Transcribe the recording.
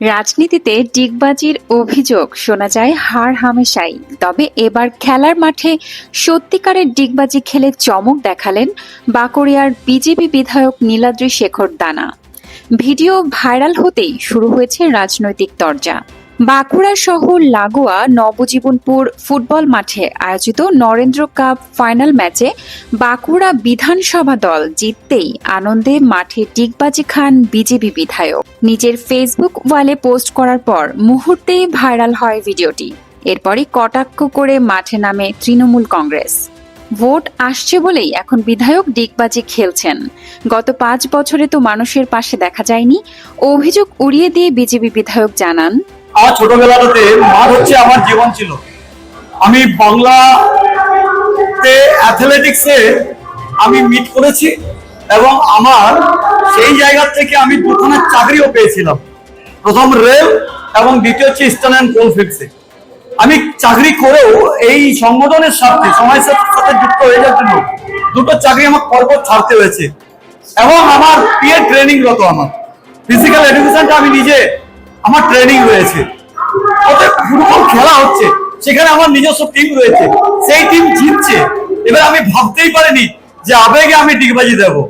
রাজনীতিতে ডিগবাজির অভিযোগ শোনা যায় হার হামেশাই। তবে এবার খেলার মাঠে সত্যিকারের ডিগবাজি খেলে চমক দেখালেন বাঁকুড়িয়ার বিজেপি বিধায়ক নীলাদ্রি শেখর দানা। ভিডিও ভাইরাল হতেই শুরু হয়েছে রাজনৈতিক তরজা। বাঁকুড়া শহর লাগোয়া নবজীবনপুর ফুটবল মাঠে আয়োজিত নরেন্দ্র কাপ ফাইনাল ম্যাচে বাঁকুড়া বিধানসভা দল জিততেই আনন্দে মাঠে টিকবাজি খান বিজেপি বিধায়ক। নিজের ফেসবুক ওয়ালে পোস্ট করার পর মুহূর্তেই ভাইরাল হয় ভিডিওটি। এরপরই কটাক্ষ করে মাঠে নামে তৃণমূল কংগ্রেস। ভোট আসছে বলেই এখন বিধায়ক ডিগবাজি খেলছেন। গত পাঁচ বছরে তো মানুষের পাশে দেখা যায়নি। অভিযোগ উড়িয়ে দিয়ে বিজেপি বিধায়ক জানান আমার ছোটবেলাটাতে মাঠ হচ্ছে আমার জীবন ছিল। আমি বাংলাতে অ্যাথলেটিক্সে আমি মিট করেছি এবং আমার সেই জায়গা থেকে আমি দুখানা চাকরিও পেয়েছিলাম। প্রথম রেল এবং দ্বিতীয় হচ্ছে ইস্টার্ন অ্যান্ড কোলফিল্ডসে আমি চাকরি করেও এই সংগঠনের সাথে সমাজের সাথে যুক্ত হয়ে যাওয়ার জন্য দুটো চাকরি আমার পরপর ছাড়তে হয়েছে। এবং আমার পিএ ট্রেনিং রত আমার। ফিজিক্যাল এডুকেশনটা আমি নিজে আমার ট্রেনিং রয়েছে। অতএব ফুটবল খেলা হচ্ছে, সেখানে আমার নিজস্ব টিম রয়েছে, সেই টিম জিতছে। এবার আমি ভাবতেই পারিনি যে আবেগে আমি ডিগবাজি দেবো।